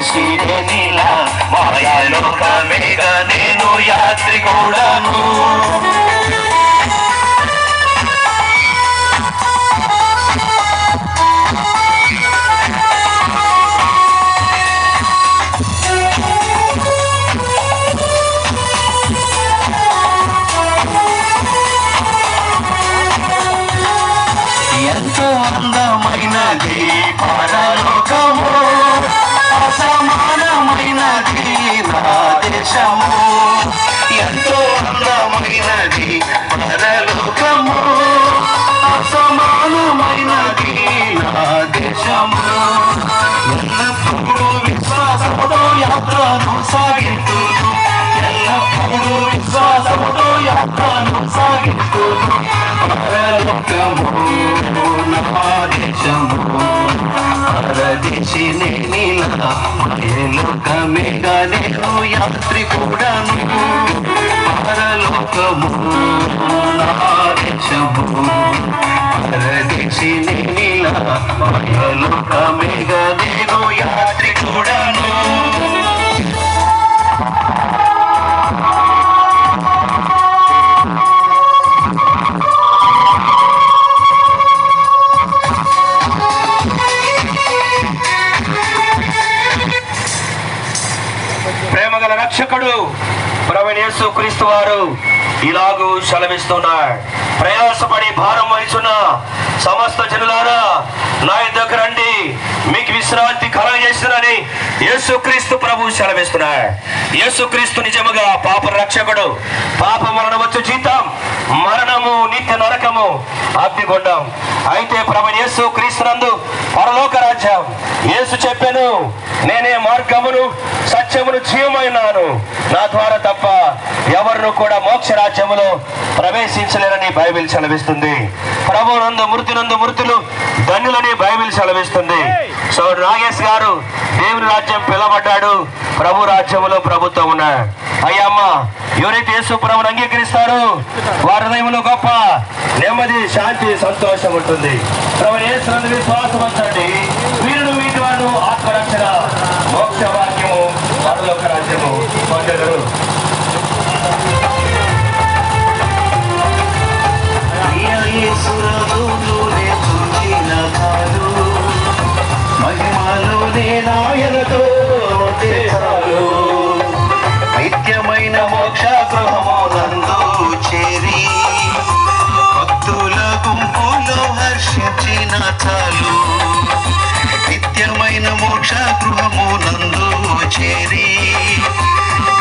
యేసు నీలా మాయలోకమేగ దేశము ఎంతో అందమైనది పరలోకము అసమానమైనది నా దేశము ఎల్లప్పుడూ విశ్వాసముతో యాత్రను సాగిస్తూ ఎల్లప్పుడూ విశ్వాసముతో యాత్రను సాగిస్తూ పరలోకము లోకమేగా నేను యాత్రి కూడాను. పరలోకము నా దేశము పరదేశి నీలా లోకమేగా యేసుక్రీస్తు వారు ఇలాగూ సెలవిస్తున్నాడు. ప్రయాసపడి భారం వహిస్తున్న సమస్త జనులారా నా దగ్గర రండి. మీకు విశ్రాంతి కలగజేస్తుందని యేసుక్రీస్తు ప్రభు సెలవిస్తున్నాడు. యేసుక్రీస్తు నిజముగా పాప రక్షకుడు. పాప మరణవచ్చు జీతం మరణము నిత్య నరకము అగ్నిగొండం. అయితే ప్రభు యేసు క్రీస్తునందు పరలోక రాజ్యం. యేసు చెప్పాను నేనే మార్గమును సత్యమును జీవమైనాను నా ద్వారా తప్ప ఎవరు కూడా మోక్ష రాజ్యములో ప్రవేశించలేరని బైబిల్ సెలవిస్తుంది. ప్రభు నందు మృతి నందు మృతులు ధన్యులని బైబిల్ సెలవిస్తుంది. సో నాగేష్ గారు దేవుని రాజ్యం పిలబడ్డాడు ప్రభు రాజ్యంలో ప్రభుత్వం ఉన్నాడు అయ్యమ్మ ఎవరైతే యేసు ప్రభుని అంగీకరిస్తారో. వారి హృదయంలో గొప్ప నెమ్మది శాంతి సంతోషం ఉంటుంది. ప్రభు యేసు విశ్వాసం ఉంచండి. వీరుడు వీటి వాడు ఆత్మరక్షణ మోక్ష వాక్యము పరలోక రాజ్యము పొందరు మహిమలోనే నాయనతో చాలు నిత్యమైన మోక్ష గృహము నందు చేరి భక్తుల గుంపులో హర్షించిన చాలు. నిత్యమైన మోక్ష గృహము నందు చేరి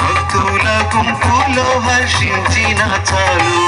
భక్తుల గుంపులో హర్షించిన చాలు.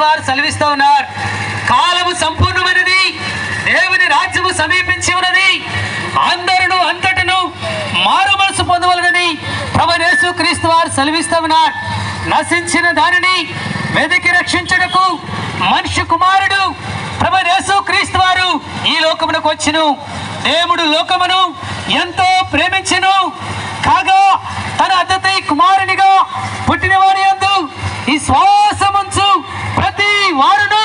యేసు సెలవిస్తూ ఉన్నారు. కాలము సంపూర్ణమైనది దేవుని రాజ్యము సమీపించి ఉన్నది. అందరును అంతటను మారు మనసు పొందవలనని ప్రభనేసు క్రీస్తు వారు సెలవిస్తూ ఉన్నారు. నశించిన దానిని వెతికి రక్షించడకు మనిషి కుమారుడు ప్రభనేసు క్రీస్తు వారు ఈ లోకమునకు వచ్చును. దేవుడు లోకమును ఎంతో ప్రేమించను. కాగా తన అతిథి కుమారునిగా పుట్టిన వారి యందు ఈ శ్వాసము ప్రతి వారును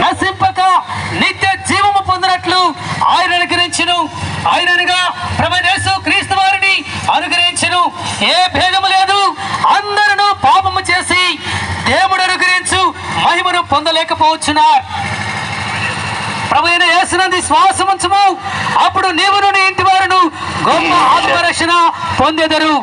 నశింపక నిత్య జీవము పొందినట్లు ఆయన అనుగ్రహించును. ఆయనగా ప్రభనేసు క్రీస్తు వారిని అనుగ్రహించను. ఏ భేదము లేదు. అందరూ పాపము చేసి దేవుడు అనుగ్రహించు మహిమను పొందలేకపోవచ్చున్నారు. ప్రభు అయిన యేసునంది శ్వాసముంచము అప్పుడు నీవును నీ ఇంటి వారును గొప్ప ఆత్మరక్షణ పొందెదరు.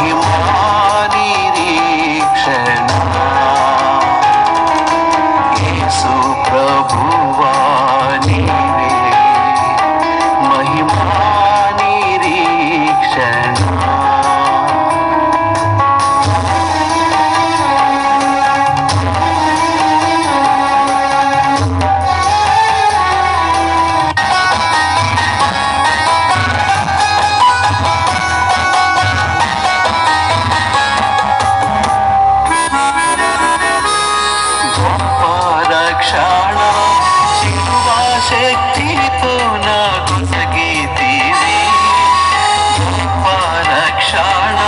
మహిమా నిరీక్షణ రక్షణ శివ శక్తితో నాకు సగీతివి గొప్ప రక్షణ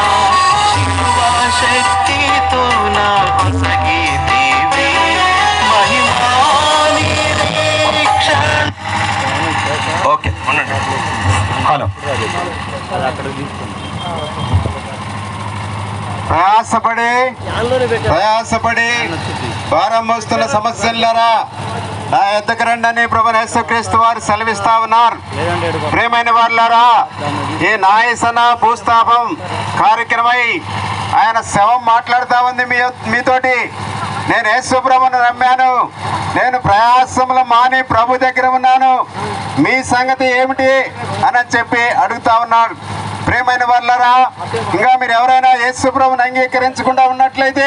శివ శక్తితో నాకు సగీతివి మహిమా ఓకే ఉండండి. హలో. ప్రయాసపడి ప్రయాసపడి. భారం మోస్తున్న సమస్యలారా నా ఎద్దకు రండి ప్రభు యేసుక్రీస్తు వారు సెలవిస్తా ఉన్నారు. ప్రేమైన వాళ్ళారా ఈ నాయసన భూస్థాపం కార్యక్రమై ఆయన శవం మాట్లాడుతా ఉంది మీ మీతోటి. నేను యేసుప్రభును నమ్మాను. నేను ప్రయాసములు మాని ప్రభు దగ్గర ఉన్నాను. మీ సంగతి ఏమిటి? అని చెప్పి అడుగుతా ఉన్నాడు. ప్రేమైన వాళ్ళరా ఇంకా మీరు ఎవరైనా యేసుప్రభుని అంగీకరించకుండా ఉన్నట్లయితే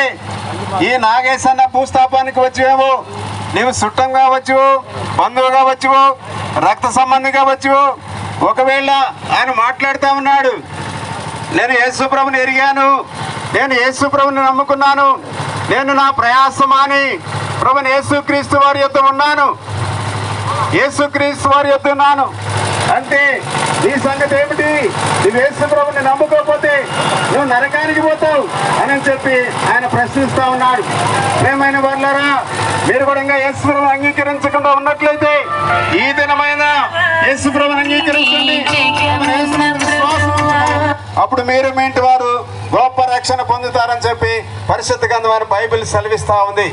ఈ నాగేశన్న భూస్థాపానికి వచ్చేమో నీవు చుట్టం కావచ్చు బంధువు కావచ్చు రక్త సంబంధి కావచ్చు. ఒకవేళ ఆయన మాట్లాడుతూ ఉన్నాడు నేను యేసుప్రభుని ఎరిగాను నేను యేసుప్రభుని నమ్ముకున్నాను నేను నా ప్రయాసమాని ప్రభుని యేసుక్రీస్తు వారి యొక్క ఉన్నాను యేసుక్రీస్తు వారి యొక్క ఉన్నాను. అంటే నీ సంగతి ఏమిటి? నువ్వు యేసు నమ్ముకోకపోతే నువ్వు నరకానికి పోతావు అని చెప్పి ఆయన ప్రశ్నిస్తా ఉన్నాడు. ప్రేమైన వాళ్ళరా మీరు కూడా ఇంకా ఏసుప్రభుని అంగీకరించకుండా ఉన్నట్లయితే ఈ దినమైన యేసుప్రభుని అంగీకరించండి. అప్పుడు మీరు మీ ఇంటి వారు గొప్ప రక్షణ పొందుతారని చెప్పి పరిశుద్ధ గ్రంథమైన బైబిల్ సెలవిస్తా ఉంది.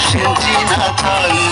心机那太。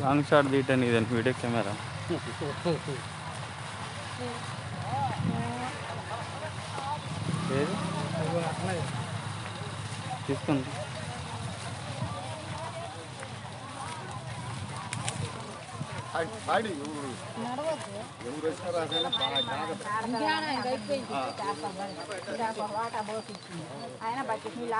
లాంగ్ షాట్ తీయటానికి ఇదని వీడియో కెమెరా ఏది తీసుకోండి ఆయన బట్టి నీళ్ళు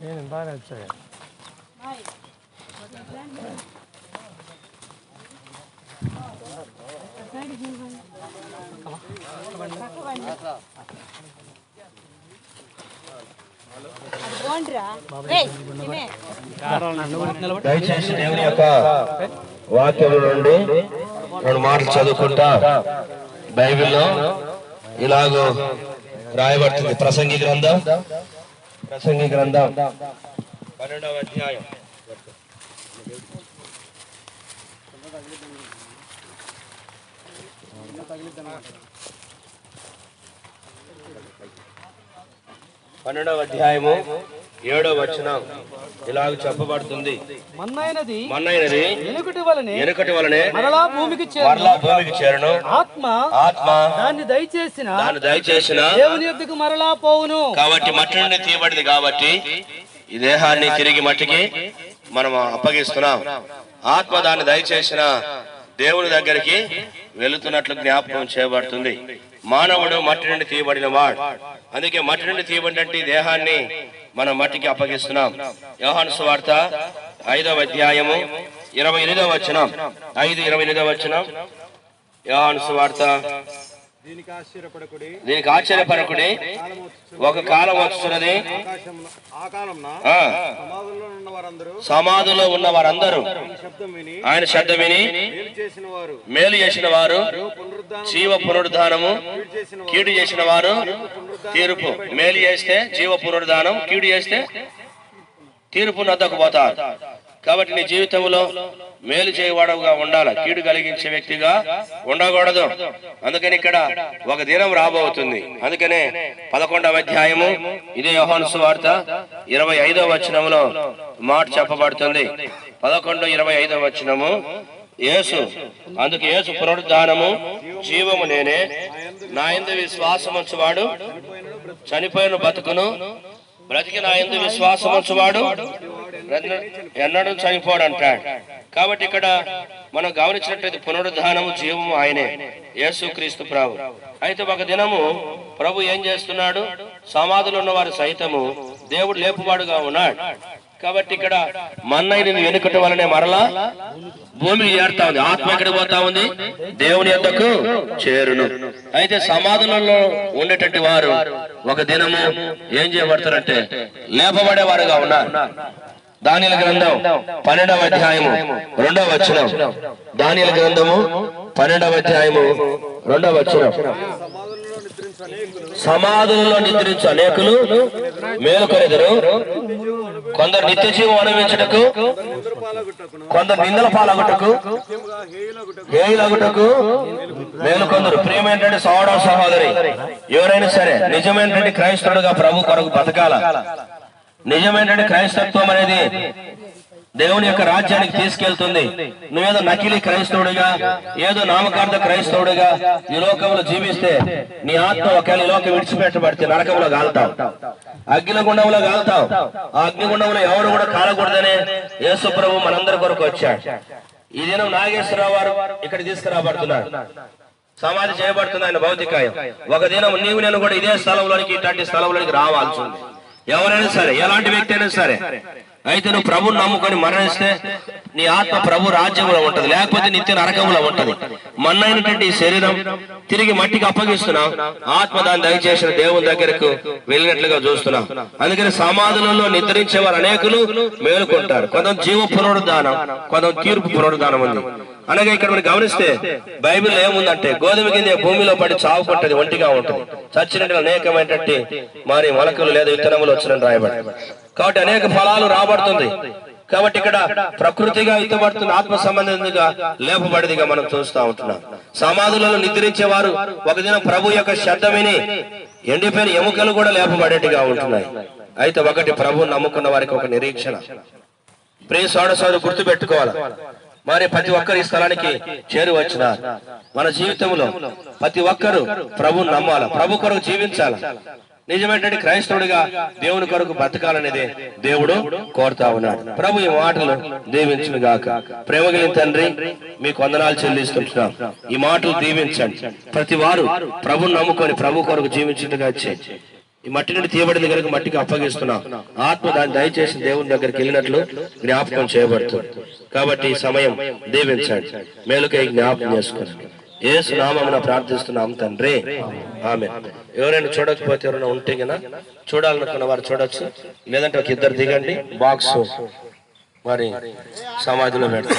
నేను పడిపోయలే కార్లు దయచేసి దేవుని యొక్క వాక్యం నుండి రెండు మాటలు చదువుకుంటా బైబిల్లో ఇలాగో రాయబడుతుంది. ప్రసంగి గ్రంథం ప్రసంగి గ్రంథం. పన్నెండవ అధ్యాయం. పన్నెండవ అధ్యాయము. ఏడవ వచనం ఇలాగ చెప్పబడుతుంది. మన్నైనది మన్నైనది వెనుకటి వలనే మరలా భూమికి చేరు మరలా భూమికి చేరను. ఆత్మ ఆత్మ దాన్ని దయచేసిన దాన్ని దయచేసిన దేవుని యొద్దకు మరలా పోవును. కాబట్టి మట్టి నుండి తీయబడింది కాబట్టి ఈ దేహాన్ని తిరిగి మట్టికి మనం అప్పగిస్తున్నాం. ఆత్మ దాన్ని దయచేసిన దేవుని దగ్గరికి వెళుతున్నట్లు జ్ఞాపకం చేయబడుతుంది. మానవుడు మట్టి నుండి తీయబడిన వాడు. అందుకే మట్టి నుండి తీయబడినట్టు దేహాన్ని మనం మట్టికి అప్పగిస్తున్నాం. యోహాను సువార్త ఐదవ అధ్యాయము ఇరవై ఎనిమిదవ వచనం. ఐదు ఇరవై ఎనిమిదవ వచనం. యోహాను సువార్త దీనికి ఆశ్చర్యపడకుడి. దీనికి ఆశ్చర్యపడకుడి. ఒక కాలం వస్తున్నది. సమాధుల్లో ఉన్న వారందరూ సమాధిలో ఉన్న వారందరూ శబ్దం విని ఆయన శబ్దం విని మేలు చేసిన వారు మేలు చేసిన వారు పునరుద్ధానం జీవ పునరుద్ధానము. కీడు చేసిన వారు తీర్పు. మేలు చేస్తే జీవ పునరుద్ధానం కీడు చేస్తే తీర్పు నద్దకు పోతారు. కాబట్టి నీ జీవితంలో మేలు చేయవాడవుగా ఉండాలి? కీడు కలిగించే వ్యక్తిగా ఉండకూడదు. అందుకని ఇక్కడ ఒక దినం రాబోతుంది. అందుకనే పదకొండవ అధ్యాయము ఇదే యోహాను వార్త ఇరవై ఐదవ వచనములో మాట చెప్పబడుతుంది. పదకొండు ఇరవై ఐదవ వచనము యేసు అందుకు యేసు పునరుద్ధానము జీవము నేనే. నా ఎందు విశ్వాసం ఉంచువాడు చనిపోయిన బతుకును బ్రతికి నా ఎందు విశ్వాసం ఉంచువాడు. ఎన్నడూ చనిపోడు అంటాడు కాబట్టి ఇక్కడ మనం గమనించినట్లయితే పునరుద్ధానము జీవము ఆయనే యేసు క్రీస్తు ప్రభు. అయితే ఒక దినము ప్రభు ఏం చేస్తున్నాడు? సమాధులు ఉన్నవారు సైతము దేవుడు లేపువాడుగా ఉన్నాడు. కాబట్టి ఇక్కడ మన్నై నేను వెనుకట వలనే మరలా భూమికి చేరుతా ఉంది. ఆత్మ ఎక్కడ పోతా ఉంది? దేవుని యొద్దకు చేరును. అయితే సమాధులలో ఉండేటటువంటి వారు ఒక దినము ఏం చేయబడతారంటే లేపబడేవారుగా ఉన్నారు. దానిల గ్రంథం పన్నెండవ అధ్యాయము రెండవ వచనం. దానిల గ్రంథము పన్నెండవ అధ్యాయము రెండవ వచనం. సమాధుల్లో నిద్రించు అనేకులు మేలుకొనిదరు. కొందరు నిత్య జీవం అనుభవించుటకు కొందరు నిందల పాలగుటకు హేయులగుటకు మేలుకొందరు. ప్రియమైనటువంటి సోదర సహోదరి ఎవరైనా సరే నిజమైనటువంటి క్రైస్తవుడుగా ప్రభు కొరకు బతకాల? నిజమైనటువంటి క్రైస్తత్వం అనేది దేవుని యొక్క రాజ్యానికి తీసుకెళ్తుంది. నువ్వేదో నకిలీ క్రైస్తవుడిగా ఏదో నామకార్థ క్రైస్తవుడిగా ఈ లోకంలో జీవిస్తే నీ ఆత్మ ఒకవేళ ఈ లోకం విడిచిపెట్టబడితే నరకంలో కాలుతావు అగ్నిగుండంలో కాలుతావు ఆ అగ్నిగుండంలో ఎవరు కూడా కాలకూడదనే యేసు ప్రభు మనందరి కొరకు వచ్చాడు. ఈ దినం నాగేశ్వరరావు వారు ఇక్కడ తీసుకురాబడుతున్నారు. సమాధి చేయబడుతుంది ఆయన భౌతికాయం. ఒక దినం నీవు నేను కూడా ఇదే స్థలంలోనికి ఇట్లాంటి స్థలంలోనికి రావాల్సి ఉంది. ఎవరైనా సరే ఎలాంటి వ్యక్తి అయినా సరే అయితే నువ్వు ప్రభుని నమ్ముకొని మరణిస్తే నీ ఆత్మ ప్రభు రాజ్యంలో ఉంటది లేకపోతే నిత్య నరకంలో ఉంటది. మన్నైనటువంటి ఈ శరీరం తిరిగి మట్టికి అప్పగిస్తున్నాం ఆత్మ దాన్ని దయచేసిన దేవుని దగ్గరకు వెళ్ళినట్లుగా చూస్తున్నాం అందుకని సమాధులలో నిద్రించే వారు అనేకులు మేలుకుంటారు. కొంత జీవ పునరుద్ధానం కొంత తీర్పు పునరుద్ధానం ఉంది. అనగా ఇక్కడ మనం గమనిస్తే బైబిల్ ఏముందంటే గోధుమ గింజ భూమిలో పడి చావు చావుకుంటది ఒంటిగా ఉంటుంది. చచ్చినట్టు అనేకమైనటువంటి మరి మొలకలు లేదా విత్తనములు వచ్చిన రాయబడి కాబట్టి అనేక ఫలాలు రాబడుతుంది. కాబట్టి ఇక్కడ ప్రకృతిగా ఇతబడుతున్న ఆత్మ సంబంధంగా లేపబడిదిగా మనం చూస్తా ఉంటున్నాం. సమాధులలో నిద్రించే వారు ఒక దినం ప్రభు యొక్క శబ్దమిని విని ఎండిపోయిన ఎముకలు కూడా లేపబడేట్టుగా ఉంటున్నాయి. అయితే ఒకటి ప్రభు నమ్ముకున్న వారికి ఒక నిరీక్షణ. ప్రియ సోడసోడు గుర్తు పెట్టుకోవాలి మరి ప్రతి ఒక్కరు ఈ స్థలానికి చేరువచ్చిన మన జీవితంలో ప్రతి ఒక్కరు ప్రభు నమ్మాల? ప్రభు కొరకు జీవించాల? నిజమైనటువంటి క్రైస్తవుడిగా దేవుని కొరకు బ్రతకాలనేది దేవుడు కోరుతా ఉన్నాడు. ప్రభు ఈ మాటలు దీవించును గాక. ప్రేమగలిగిన తండ్రి మీకు వందనాలు చెల్లిస్తున్నాం ఈ మాటలు దీవించండి. ప్రతి వారు ప్రభుని నమ్ముకొని ప్రభు కొరకు జీవించుగా చేయండి ఈ మట్టి నుండి తీయబడింది కనుక మట్టికి అప్పగిస్తున్నాం. ఆత్మ దాన్ని దయచేసి దేవుని దగ్గరికి వెళ్ళినట్లు జ్ఞాపకం చేయబడుతుంది. కాబట్టి ఈ సమయం దీవించండి. మేలుకై జ్ఞాపకం చేసుకోండి ఏసు నామమున ప్రార్థిస్తున్నాం తండ్రి. ఆమె ఎవరైనా చూడకపోతే ఎవరైనా ఉంటే గన చూడాలనుకున్న వారు చూడొచ్చు. లేదంటే ఒక ఇద్దరు దిగండి. బాక్స్ మరి సమాధిలో పెడతాం.